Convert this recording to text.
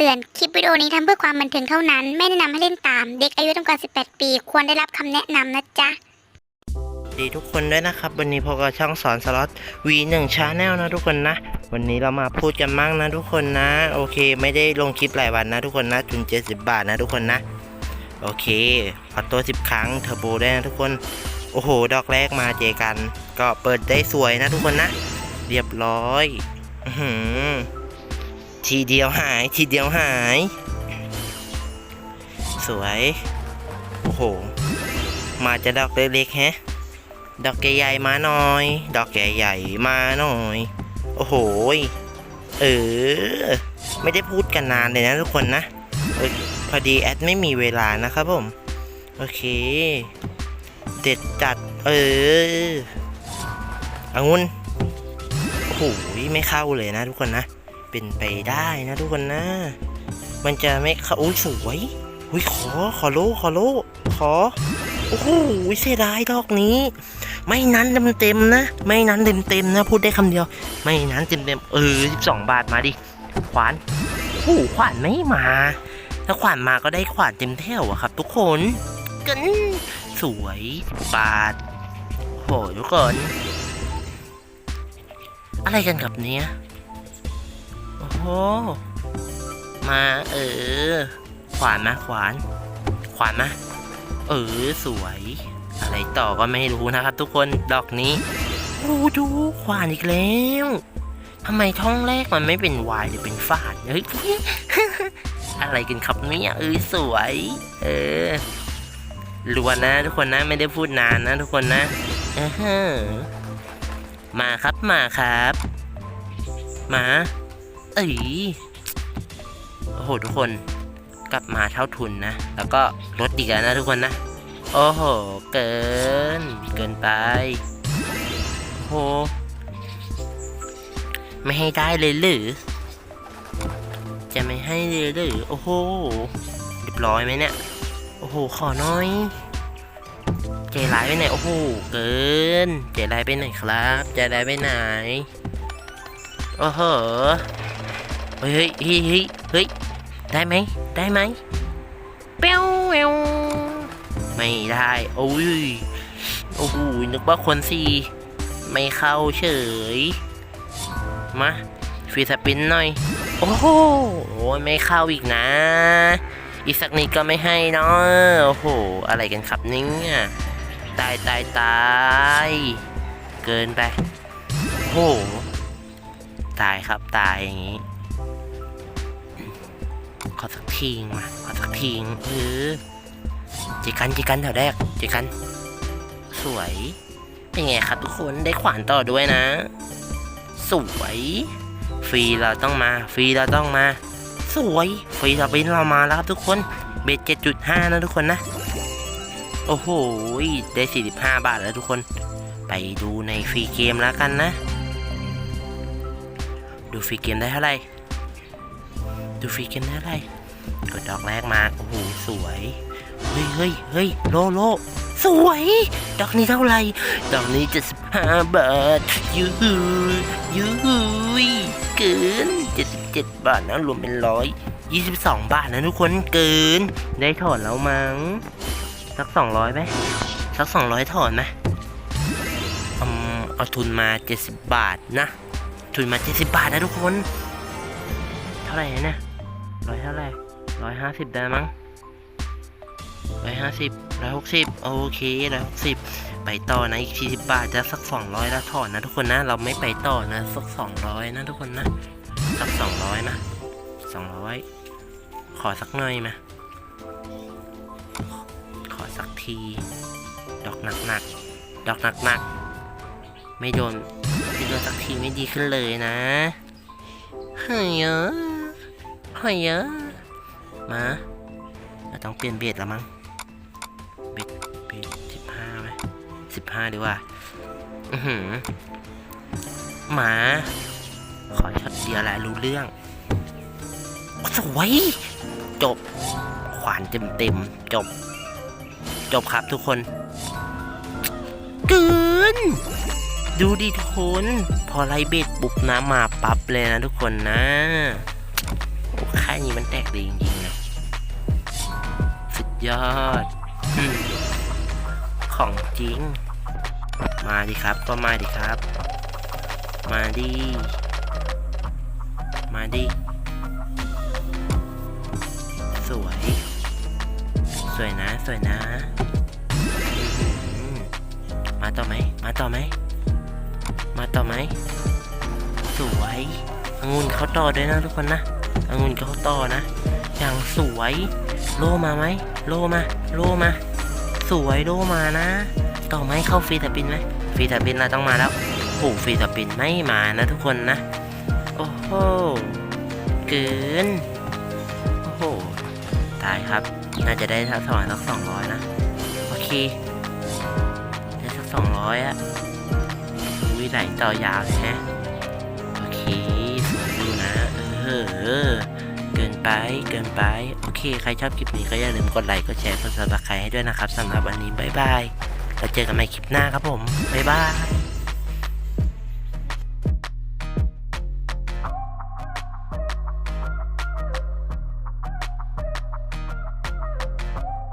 ตือน คลิปวิดีโอนี้ทำเพื่อความบันเทิงเท่านั้น ไม่แนะนำให้เล่นตาม เด็กอายุต่ำกว่า 18 ปี ควรได้รับคำแนะนำนะจ๊ะ ดีทุกคนด้วยนะครับ วันนี้พบกับช่องสอนสล็อต V1 Channel นะทุกคนนะ วันนี้เรามาพูดกันมั่งนะทุกคนนะ โอเค ไม่ได้ลงคลิปหลายวันนะทุกคนนะทุน70 บาทนะทุกคนนะ โอเคขอตัว10 ครั้งเทอร์โบได้นะทุกคน โอ้โห ดอกแรกมาเจอกัน ก็เปิดได้สวยนะทุกคนนะ เรียบร้อย อื้อหือ ทีเดียวหายทีเดียวหาย สวย โอ้โห มาจะดอกเล็กๆแฮะ ดอกใหญ่ๆมาหน่อย ดอกใหญ่ๆมาหน่อย โอ้โห เออ ไม่ได้พูดกันนานเลยนะทุกคนนะออพอดีแอดไม่มีเวลานะครับผม โอเค เด็ดจัด เออองุ่นโอ้โหไม่เข้าเลยนะทุกคนนะ เป็นไปได้นะทุกคนนะ มันจะไม่เข้าอุ้ยสวยอุ้ยขอขอโลขอโลขอโอ้โหเสียดายดอกนี้ ไม่นั้นเต็มเต็มๆนะ ไม่นั้นเต็มเต็มๆนะ พูดได้คำเดียว ไม่นั้นเต็มเต็มๆเออสิบสองบาทมาดิขวานโอ้ขวานไม่มา ถ้าขวานมาก็ได้ขวานเต็มแถวอะครับ ทุกคนกันสวยบาทโหทุกคน อะไรกันกับเนี้ย โอ้โห มาเออ ขวานมาขวาน ขวานมาเออสวย อะไรต่อก็ไม่รู้นะครับ ทุกคนดอกนี้โอ้ดูขวานอีกแล้วทำไมช่องแรกมันไม่เป็นวายหรือเป็นฝาดเฮ้ยอะไรกันครับเนี่ยเออสวย เออลวนนะ ทุกคนนะไม่ได้พูดนานนะทุกคนนะเออมาครับมาครับ มา เอ้ยโอ้โหทุกคนกลับมาเท่าทุนนะ แล้วก็ลดอีกแล้วนะทุกคนนะ โอ้โห เกิน เกินไปโอ้โหไม่ให้ได้เลยหรือ จะไม่ให้เลยหรือ โอ้โหเรียบร้อยไหมเนี่ย โอ้โห ขอน้อยใจร้ายไปไหน โอ้โห เกิน ใจร้ายไปไหนครับ ใจร้ายไปไหน โอ้โห เฮ้ยเฮ้ยเฮ้ยเฮ้ยได้ไหมได้ไหมเปี้ยวเววไม่ได้โอ้ยโอ้โหนึกว่าคนสี่ไม่เข้าเฉย มาฟรีสปินหน่อย โอ้โหไม่เข้าอีกนะ อีกสักนิดก็ไม่ให้เนาะโอ้โห อะไรกันครับเนี่ยตายตายตายเกินไป โอ้โห ตายครับตายอย่างนี้ ขอสักทีงมาขอสักทีงเออจอกันจอกันแถวแรกจอกัน สวย เป็นไงครับทุกคนได้ขวานต่อด้วยนะ สวย ฟรีเราต้องมา ฟรีเราต้องมา สวย ฟรีเราเป็นเรามาแล้วครับทุกคนเบ็ดเจ็ดจุดห้านะทุกคนนะ โอ้โห ได้สี่สิบห้าบาทแล้วทุกคน ไปดูในฟรีเกมแล้วกันนะ ดูฟรีเกมได้เท่าไหร่ ดูฟรีกมได้เท่าไรกดดอกแรกมา โอ้โห สวย เฮ้ยเฮ้ยเฮ้ยโลโลสวย ดอกนี้เท่าไหร่ ดอกนี้จะสิบห้าบาท ยูฮูยูฮูเกินเจ็ดสิบเจ็ดบาทนะรวมเป็นร้อยยี่สิบสองบาทนะทุกคนเกิน ได้ถอนแล้วมั้ง สักสองร้อยไหมสักสองร้อยถอนไหมอเอาทุนมาเจ็ดสิบบาทนะ ทุนมาเจ็ดสิบบาทนะทุกคน เท่าไหร่นะ่ ร้อยเท่าไหร่ร้อยห้าสิบได้มั้งร้อยห้าสิบร้อยหกสิบโอเคร้อยหกสิบไปต่อนะอีกสี่สิบบาทจะสักสองร้อยแล้วถอนนะทุกคนนะ เราไม่ไปต่อนะสักสองร้อยนะทุกคนนะ สักสองร้อยนะสองร้อยขอสักหน่อยมาขอสักที ดอกหนักๆดอกหนักๆไม่โดนไม่โดนสักทีไม่ดีขึ้นเลยนะเฮ้ย เอ้ยเยอ้ยมาเราต้องเปลี่ยนเบสแล้วมั้ง เบสเบสสิบห้าไหมสิบห้าดีกว่า อือหือ หมา ขอช็อตเดียวแหละรู้เรื่องสวยจบ ขวานเต็มเต็มๆจบ จบครับทุกคนเกินดูดิทุกคน พอไล่เบ็ดปุ๊บน้ำมาปั๊บเลยนะทุกคนนะ ค่ายนี้มันแตกดีจริงๆนะ สุดยอด ของจริง มาดิครับ ก็มาดิครับ มาดิ มาดิ สวย สวยนะ สวยนะ มาต่อไหม มาต่อไหม มาต่อไหม สวยองุ่นเขาต่อด้วยนะทุกคนนะ องุ่นเขาต่อนะ อย่างสวย โลมาไหม โลมา โลมา สวยโลมานะ ต่อไหมเข้าฟรีถับปินไหมฟรีถับปินเราต้องมาแล้วโอ้ฟรีถับปินไม่มานะทุกคนนะ โอ้โห เกิน โอ้โห ตายครับ น่าจะได้สักสองสักสองร้อยนะ โอเค ได้สักสองร้อยอะวิไหลต่อยาวใช่ไหมโอเค ไป เกินไป โอเค ใครชอบคลิปนี้ก็อย่าลืมกดไลค์ กดแชร์ กดซับสไครต์ให้ด้วยนะครับสำหรับวันนี้ บ๊ายบาย แล้วเจอกันใหม่คลิปหน้าครับผม บ๊ายบาย